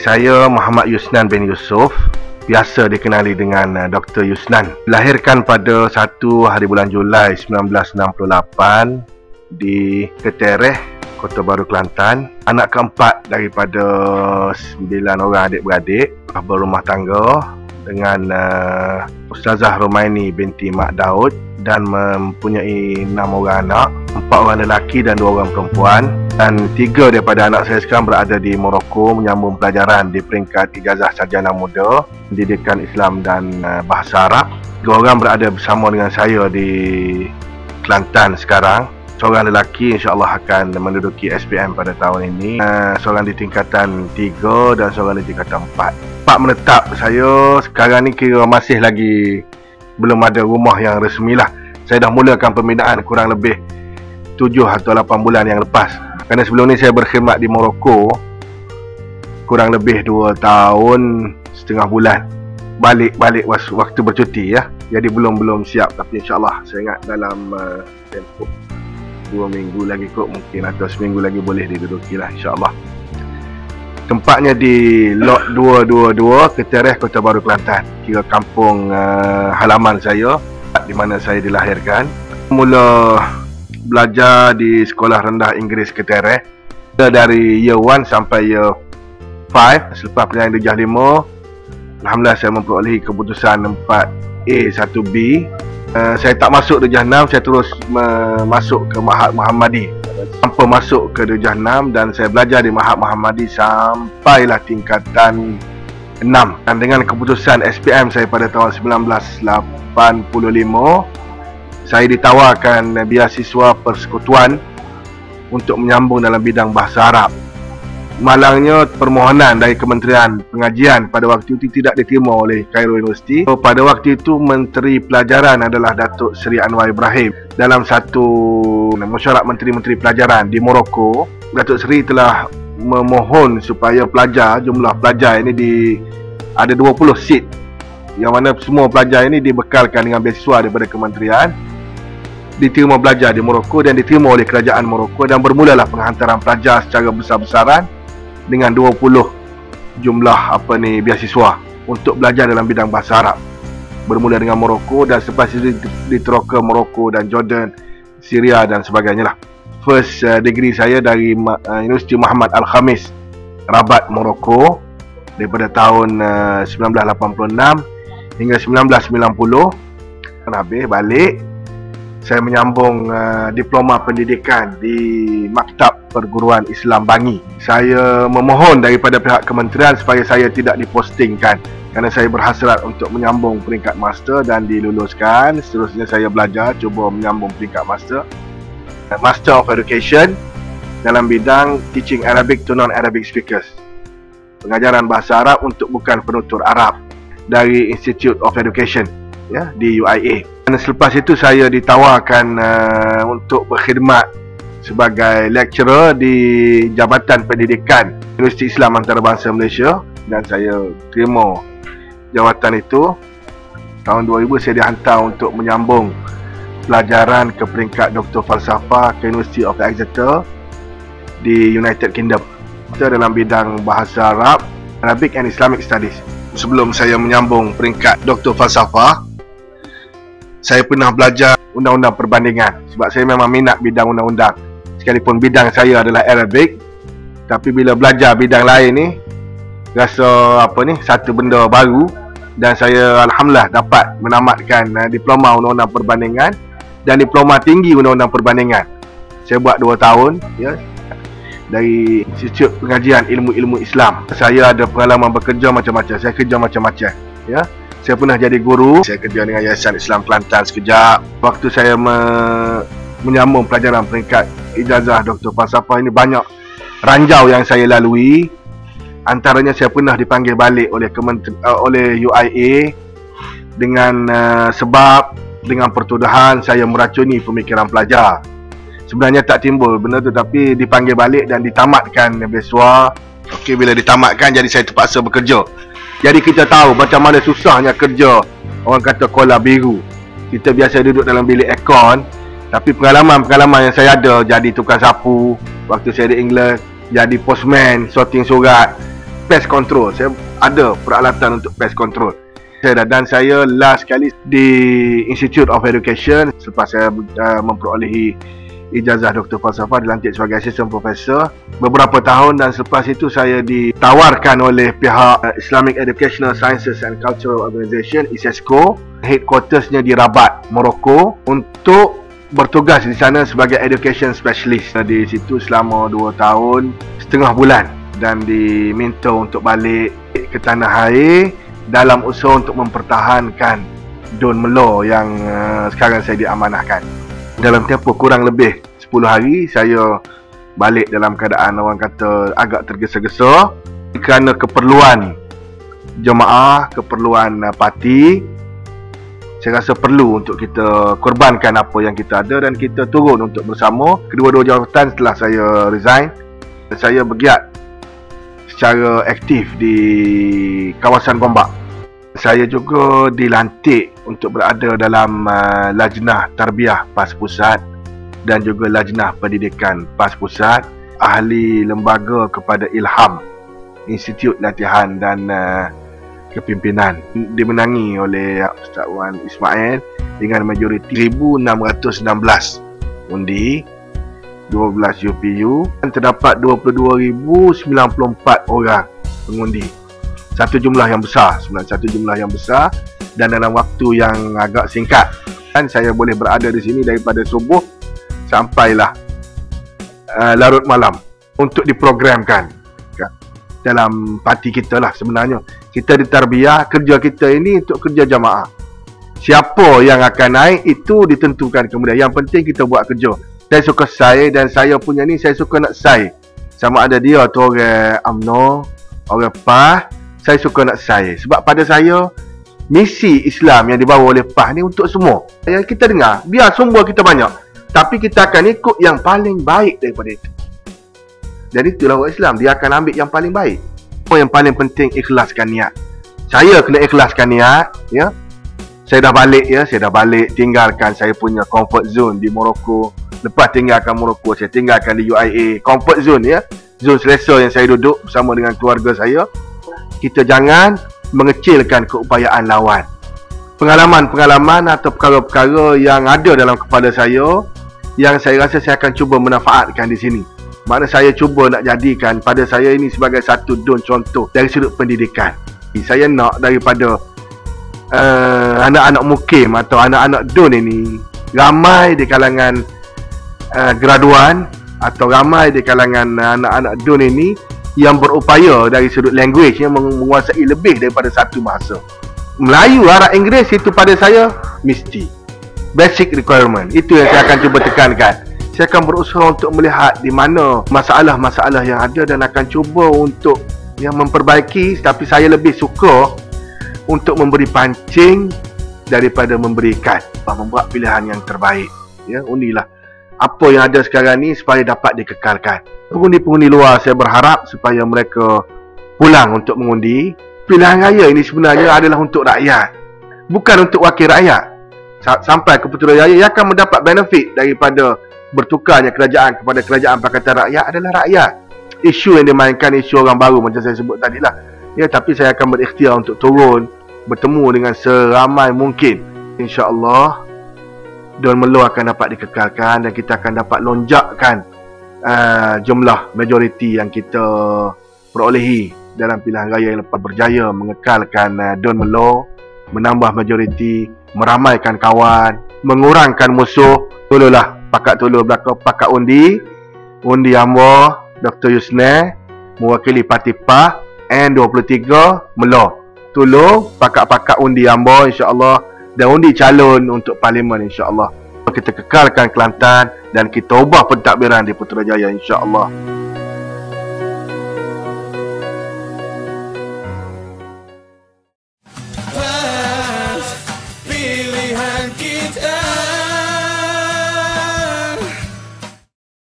Saya Muhammad Yusnan bin Yusof. Biasa dikenali dengan uh, Dr. Yusnan. Lahirkan pada 1 hari bulan Julai 1968 Di Ketereh, Kota Baru Kelantan. Anak keempat daripada 9 orang adik-beradik Berumah tangga Dengan uh, Ustazah Romaini binti Mak Daud Dan mempunyai 6 orang anak Empat orang lelaki dan dua orang perempuan dan tiga daripada anak saya sekarang berada di Morocco menyambung pelajaran di peringkat ijazah sarjana muda pendidikan Islam dan uh, bahasa Arab. Dua orang berada bersama dengan saya di Kelantan sekarang. Seorang lelaki insyaAllah akan menduduki SPM pada tahun ini. Uh, seorang di tingkatan 3 dan seorang di tingkatan 4 Pak menetap saya sekarang ni kira masih lagi belum ada rumah yang resmi lah saya dah mulakan pembinaan kurang lebih 7 atau 8 bulan yang lepas kerana sebelum ni saya berkhidmat di Morocco kurang lebih 2 tahun setengah bulan balik-balik waktu bercuti ya. Jadi belum-belum siap tapi insyaAllah saya ingat dalam uh, tempoh 2 minggu lagi kot mungkin atau seminggu lagi boleh diduduki lah insyaAllah. Tempatnya di Lot 222 Ketereh Kota Baru Kelantan. Kira kampung uh, halaman saya di mana saya dilahirkan. Mula belajar di sekolah rendah Inggeris Ketereh dari year 1 sampai year 5 selepas pelajaran darjah 5 Alhamdulillah saya memperolehi keputusan 4A 1B uh, saya tak masuk darjah 6 saya terus masuk ke Mahat Muhammadi. Sampai masuk ke darjah 6 dan saya belajar di Mahat Muhammadi sampailah tingkatan 6 dan dengan keputusan SPM saya pada tahun 1985 saya ditawarkan beasiswa persekutuan untuk menyambung dalam bidang bahasa Arab. Malangnya permohonan dari Kementerian Pengajian pada waktu itu tidak diterima oleh Cairo University. Pada waktu itu Menteri Pelajaran adalah Datuk Seri Anwar Ibrahim. Dalam satu mesyuarat Menteri-Menteri Pelajaran di Morocco, Datuk Seri telah memohon supaya pelajar, jumlah pelajar ini di ada 20 seat yang mana semua pelajar ini dibekalkan dengan beasiswa daripada kementerian diterima belajar di Morocco dan diterima oleh kerajaan Morocco dan bermulalah penghantaran pelajar secara besar-besaran dengan 20 jumlah apa ni beasiswa untuk belajar dalam bidang bahasa Arab. Bermula dengan Morocco dan selepas itu diteroka Morocco dan Jordan, Syria dan sebagainya lah. First uh, degree saya dari uh, Universiti Muhammad Al-Khamis Rabat, Morocco daripada tahun uh, 1986 hingga 1990 habis balik saya menyambung uh, diploma pendidikan di Maktab Perguruan Islam Bangi. Saya memohon daripada pihak kementerian supaya saya tidak dipostingkan kerana saya berhasrat untuk menyambung peringkat master dan diluluskan. Seterusnya saya belajar cuba menyambung peringkat master. Master of Education dalam bidang Teaching Arabic to Non-Arabic Speakers. Pengajaran bahasa Arab untuk bukan penutur Arab dari Institute of Education ya di UIA. Dan selepas itu saya ditawarkan uh, untuk berkhidmat sebagai lecturer di Jabatan Pendidikan Universiti Islam Antarabangsa Malaysia dan saya terima jawatan itu. Tahun 2000 saya dihantar untuk menyambung pelajaran ke peringkat Doktor Falsafah ke University of Exeter di United Kingdom. Kita dalam bidang bahasa Arab, Arabic and Islamic Studies. Sebelum saya menyambung peringkat Doktor Falsafah, saya pernah belajar undang-undang perbandingan sebab saya memang minat bidang undang-undang. Sekalipun bidang saya adalah Arabic tapi bila belajar bidang lain ni rasa apa ni satu benda baru dan saya alhamdulillah dapat menamatkan uh, diploma undang-undang perbandingan dan diploma tinggi undang-undang perbandingan. Saya buat 2 tahun ya dari Institut Pengajian Ilmu-Ilmu Islam. Saya ada pengalaman bekerja macam-macam saya kerja macam-macam ya saya pernah jadi guru. Saya kerja dengan Yayasan Islam Kelantan sekejap. Waktu saya me- menyambung pelajaran peringkat ijazah Dr. Falsafah ini banyak ranjau yang saya lalui. Antaranya saya pernah dipanggil balik oleh Kementeri, uh, oleh UIA dengan uh, sebab dengan pertuduhan saya meracuni pemikiran pelajar. Sebenarnya tak timbul benda tu tapi dipanggil balik dan ditamatkan beasiswa okey bila ditamatkan jadi saya terpaksa bekerja jadi kita tahu macam mana susahnya kerja orang kata kola biru. Kita biasa duduk dalam bilik aircon tapi pengalaman-pengalaman yang saya ada jadi tukang sapu waktu saya di England, jadi postman, sorting surat. pest control. Saya ada peralatan untuk pest control. Saya dah dan saya last kali di Institute of Education selepas saya uh, memperolehi ijazah Dr. Falsafah dilantik sebagai assistant professor beberapa tahun dan selepas itu saya ditawarkan oleh pihak Islamic Educational Sciences and Cultural Organization ISESCO headquartersnya di Rabat, Morocco untuk bertugas di sana sebagai education specialist di situ selama 2 tahun setengah bulan dan diminta untuk balik ke tanah air dalam usaha untuk mempertahankan Don Melo yang uh, sekarang saya diamanahkan. Dalam tempoh kurang lebih 10 hari saya balik dalam keadaan orang kata agak tergesa-gesa kerana keperluan jemaah, keperluan uh, parti saya rasa perlu untuk kita korbankan apa yang kita ada dan kita turun untuk bersama kedua-dua jawatan setelah saya resign saya bergiat secara aktif di kawasan Gombak. Saya juga dilantik untuk berada dalam uh, Lajnah Tarbiyah PAS Pusat dan juga Lajnah Pendidikan PAS Pusat, ahli lembaga kepada Ilham, Institut Latihan dan uh, Kepimpinan. Dimenangi oleh Ustaz Wan Ismail dengan majoriti 1616 undi 12 UPU dan terdapat 22,094 orang pengundi. Satu jumlah yang besar, sebenarnya satu jumlah yang besar dan dalam waktu yang agak singkat. Dan saya boleh berada di sini daripada subuh sampailah uh, larut malam untuk diprogramkan ya, dalam parti kita lah sebenarnya. Kita di Tarbiyah, kerja kita ini untuk kerja jamaah. Siapa yang akan naik itu ditentukan kemudian. Yang penting kita buat kerja saya suka sai dan saya punya ni saya suka nak sai sama ada dia tu orang UMNO orang PAH saya suka nak sai sebab pada saya misi Islam yang dibawa oleh PAH ni untuk semua. Yang kita dengar. Biar sumber kita banyak. Tapi kita akan ikut yang paling baik daripada itu. Dan itulah orang Islam. Dia akan ambil yang paling baik. Apa yang paling penting? Ikhlaskan niat. Saya kena ikhlaskan niat ya. Saya dah balik ya. Saya dah balik. Tinggalkan saya punya comfort zone di Morocco. Lepas tinggalkan Morocco Saya tinggalkan di UIA Comfort zone ya. Zone selesa yang saya duduk Bersama dengan keluarga saya Kita jangan Mengecilkan keupayaan lawan. Pengalaman-pengalaman Atau perkara-perkara Yang ada dalam kepala saya Yang saya rasa saya akan cuba Menafaatkan di sini. Mana saya cuba nak jadikan Pada saya ini sebagai satu don contoh Dari sudut pendidikan. Saya nak daripada uh, Anak-anak mukim Atau anak-anak don ini Ramai di kalangan uh, graduan atau ramai di kalangan anak-anak DUN ini yang berupaya dari sudut language yang menguasai lebih daripada satu bahasa. Melayu, Arab, Inggeris itu pada saya mesti basic requirement. Itu yang saya akan cuba tekankan. Saya akan berusaha untuk melihat di mana masalah-masalah yang ada dan akan cuba untuk yang memperbaiki tapi saya lebih suka untuk memberi pancing daripada memberikan membuat pilihan yang terbaik ya undilah apa yang ada sekarang ni supaya dapat dikekalkan. Pengundi-pengundi luar saya berharap supaya mereka pulang untuk mengundi. Pilihan raya ini sebenarnya adalah untuk rakyat. Bukan untuk wakil rakyat. Sampai ke Putrajaya yang akan mendapat benefit daripada bertukarnya kerajaan kepada kerajaan Pakatan Rakyat adalah rakyat. Isu yang dimainkan isu orang baru macam saya sebut tadi lah. Ya, tapi saya akan berikhtiar untuk turun bertemu dengan seramai mungkin. InsyaAllah Don Melo akan dapat dikekalkan dan kita akan dapat lonjakkan uh, jumlah majoriti yang kita perolehi dalam pilihan raya yang lepas berjaya mengekalkan uh, Don Melo menambah majoriti meramaikan kawan mengurangkan musuh tululah pakat tulu belakang pakat undi undi ambo Dr. Yusne mewakili parti PAH N23 Melo tulu pakat-pakat undi ambo insyaAllah dan undi calon untuk parlimen insya-Allah. Kita kekalkan Kelantan dan kita ubah pentadbiran di Putrajaya insya-Allah.